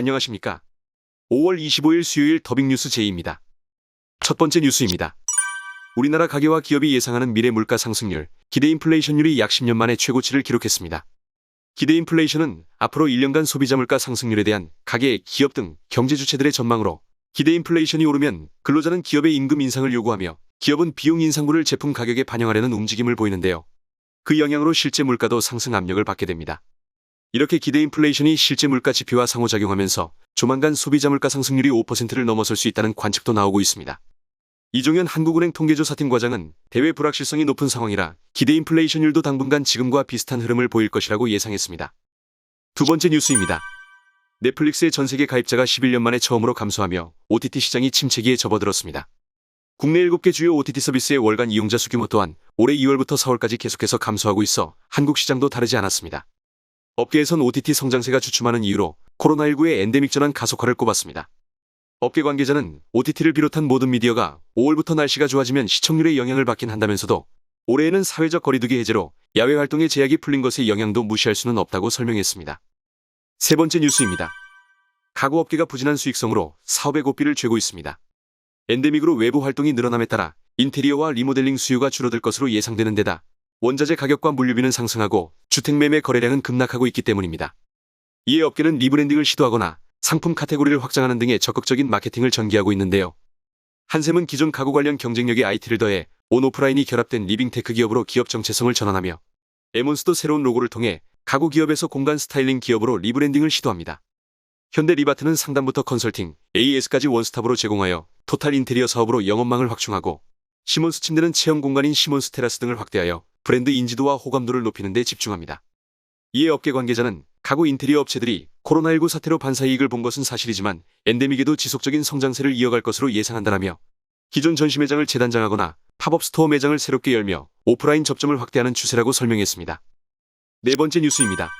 안녕하십니까. 5월 25일 수요일 더빙뉴스 제이입니다. 첫 번째 뉴스입니다. 우리나라 가계와 기업이 예상하는 미래 물가 상승률, 기대 인플레이션율이 약 10년 만에 최고치를 기록했습니다. 기대 인플레이션은 앞으로 1년간 소비자 물가 상승률에 대한 가계, 기업 등 경제 주체들의 전망으로 기대 인플레이션이 오르면 근로자는 기업의 임금 인상을 요구하며 기업은 비용 인상분을 제품 가격에 반영하려는 움직임을 보이는데요. 그 영향으로 실제 물가도 상승 압력을 받게 됩니다. 이렇게 기대 인플레이션이 실제 물가 지표와 상호작용하면서 조만간 소비자 물가 상승률이 5%를 넘어설 수 있다는 관측도 나오고 있습니다. 이종현 한국은행 통계조사팀 과장은 대외 불확실성이 높은 상황이라 기대 인플레이션율도 당분간 지금과 비슷한 흐름을 보일 것이라고 예상했습니다. 두 번째 뉴스입니다. 넷플릭스의 전 세계 가입자가 11년 만에 처음으로 감소하며 OTT 시장이 침체기에 접어들었습니다. 국내 7개 주요 OTT 서비스의 월간 이용자 수 규모 또한 올해 2월부터 4월까지 계속해서 감소하고 있어 한국 시장도 다르지 않았습니다. 업계에선 OTT 성장세가 주춤하는 이유로 코로나19의 엔데믹 전환 가속화를 꼽았습니다. 업계 관계자는 OTT를 비롯한 모든 미디어가 5월부터 날씨가 좋아지면 시청률에 영향을 받긴 한다면서도 올해에는 사회적 거리두기 해제로 야외 활동의 제약이 풀린 것의 영향도 무시할 수는 없다고 설명했습니다. 세 번째 뉴스입니다. 가구 업계가 부진한 수익성으로 사업의 고삐를 죄고 있습니다. 엔데믹으로 외부 활동이 늘어남에 따라 인테리어와 리모델링 수요가 줄어들 것으로 예상되는 데다 원자재 가격과 물류비는 상승하고 주택 매매 거래량은 급락하고 있기 때문입니다. 이에 업계는 리브랜딩을 시도하거나 상품 카테고리를 확장하는 등의 적극적인 마케팅을 전개하고 있는데요. 한샘은 기존 가구 관련 경쟁력에 IT를 더해 온오프라인이 결합된 리빙테크 기업으로 기업 정체성을 전환하며 에몬스도 새로운 로고를 통해 가구 기업에서 공간 스타일링 기업으로 리브랜딩을 시도합니다. 현대 리바트는 상담부터 컨설팅, AS까지 원스톱으로 제공하여 토탈 인테리어 사업으로 영업망을 확충하고 시몬스 침대는 체험 공간인 시몬스 테라스 등을 확대하여 브랜드 인지도와 호감도를 높이는 데 집중합니다. 이에 업계 관계자는 가구 인테리어 업체들이 코로나19 사태로 반사이익을 본 것은 사실이지만 엔데믹에도 지속적인 성장세를 이어갈 것으로 예상한다라며 기존 전시 매장을 재단장하거나 팝업 스토어 매장을 새롭게 열며 오프라인 접점을 확대하는 추세라고 설명했습니다. 네 번째 뉴스입니다.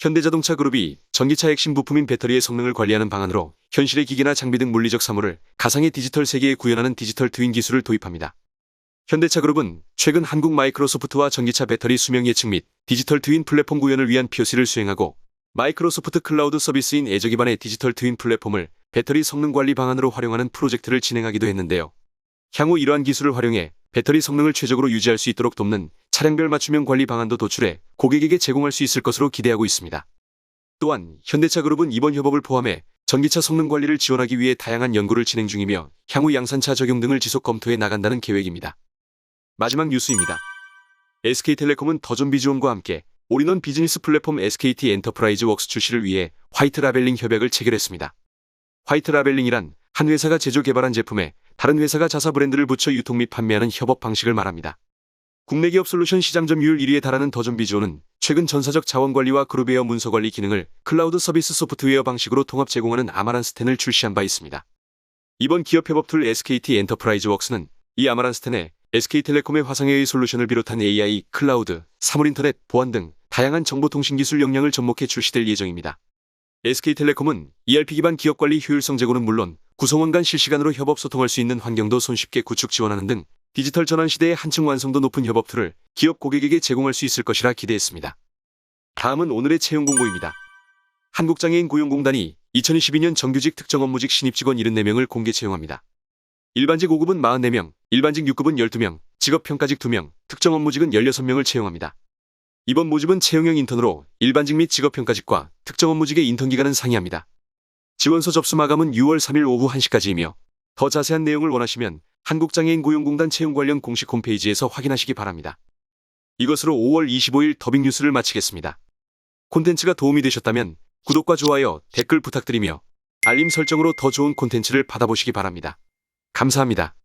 현대자동차 그룹이 전기차 핵심 부품인 배터리의 성능을 관리하는 방안으로 현실의 기계나 장비 등 물리적 사물을 가상의 디지털 세계에 구현하는 디지털 트윈 기술을 도입합니다. 현대차 그룹은 최근 한국 마이크로소프트와 전기차 배터리 수명 예측 및 디지털 트윈 플랫폼 구현을 위한 POC를 수행하고 마이크로소프트 클라우드 서비스인 애저 기반의 디지털 트윈 플랫폼을 배터리 성능 관리 방안으로 활용하는 프로젝트를 진행하기도 했는데요. 향후 이러한 기술을 활용해 배터리 성능을 최적으로 유지할 수 있도록 돕는 차량별 맞춤형 관리 방안도 도출해 고객에게 제공할 수 있을 것으로 기대하고 있습니다. 또한 현대차 그룹은 이번 협업을 포함해 전기차 성능 관리를 지원하기 위해 다양한 연구를 진행 중이며 향후 양산차 적용 등을 지속 검토해 나간다는 계획입니다. 마지막 뉴스입니다. SK텔레콤은 더 좀비 지원과 함께 올인원 비즈니스 플랫폼 SKT 엔터프라이즈 웍스 출시를 위해 화이트 라벨링 협약을 체결했습니다. 화이트 라벨링이란 한 회사가 제조 개발한 제품에 다른 회사가 자사 브랜드를 붙여 유통 및 판매하는 협업 방식을 말합니다. 국내 기업 솔루션 시장 점유율 1위에 달하는 더 좀비 지원은 최근 전사적 자원 관리와 그룹웨어 문서 관리 기능을 클라우드 서비스 소프트웨어 방식으로 통합 제공하는 아마란스텐을 출시한 바 있습니다. 이번 기업 협업 툴 SKT 엔터프라이즈 웍스는 이 아마란스텐에 SK텔레콤의 화상AI 솔루션을 비롯한 AI, 클라우드, 사물인터넷, 보안 등 다양한 정보통신 기술 역량을 접목해 출시될 예정입니다. SK텔레콤은 ERP 기반 기업 관리 효율성 제고는 물론 구성원 간 실시간으로 협업 소통할 수 있는 환경도 손쉽게 구축 지원하는 등 디지털 전환 시대의 한층 완성도 높은 협업 툴을 기업 고객에게 제공할 수 있을 것이라 기대했습니다. 다음은 오늘의 채용 공고입니다. 한국장애인 고용공단이 2022년 정규직 특정 업무직 신입 직원 74명을 공개 채용합니다. 일반직 5급은 44명, 일반직 6급은 12명, 직업평가직 2명, 특정 업무직은 16명을 채용합니다. 이번 모집은 채용형 인턴으로 일반직 및 직업평가직과 특정 업무직의 인턴 기간은 상이합니다. 지원서 접수 마감은 6월 3일 오후 1시까지이며 더 자세한 내용을 원하시면 한국장애인 고용공단 채용 관련 공식 홈페이지에서 확인하시기 바랍니다. 이것으로 5월 25일 더빙 뉴스를 마치겠습니다. 콘텐츠가 도움이 되셨다면 구독과 좋아요, 댓글 부탁드리며 알림 설정으로 더 좋은 콘텐츠를 받아보시기 바랍니다. 감사합니다.